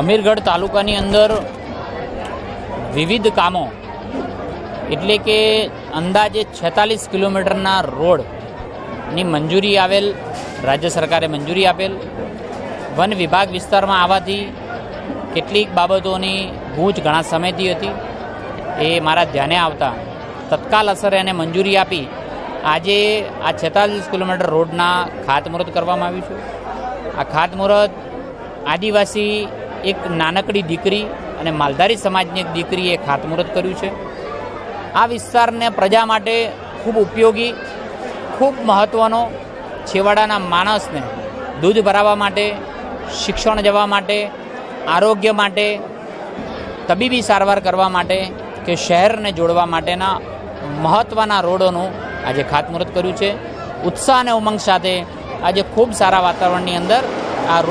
અમીરગઢ તાલુકાની અંદર વિવિધ કામો, એટલે કે અંદાજે છેતાલીસ કિલોમીટરના રોડની મંજૂરી આવેલ, રાજ્ય સરકારે મંજૂરી આપેલ. વન વિભાગ વિસ્તારમાં આવવાથી કેટલીક બાબતોની ગૂંચ ઘણા સમયથી હતી. એ મારા ધ્યાને આવતા તત્કાલ અસરે એને મંજૂરી આપી. આજે આ છેતાલીસ કિલોમીટર રોડના ખાતમુહૂર્ત કરવામાં આવ્યું છે. આ ખાતમુહૂર્ત આદિવાસી એક નાનકડી દીકરી અને માલધારી સમાજની એક દીકરીએ ખાતમુહૂર્ત કર્યું છે. આ વિસ્તારને પ્રજા માટે ખૂબ ઉપયોગી, ખૂબ મહત્ત્વનો છેવાડાના માણસને દૂધ ભરાવવા માટે, શિક્ષણ જવા માટે, આરોગ્ય માટે, તબીબી સારવાર કરવા માટે કે શહેરને જોડવા માટેના મહત્ત્વના રોડોનું આજે ખાતમુહૂર્ત કર્યું છે. ઉત્સાહ અને ઉમંગ સાથે આજે ખૂબ સારા વાતાવરણની અંદર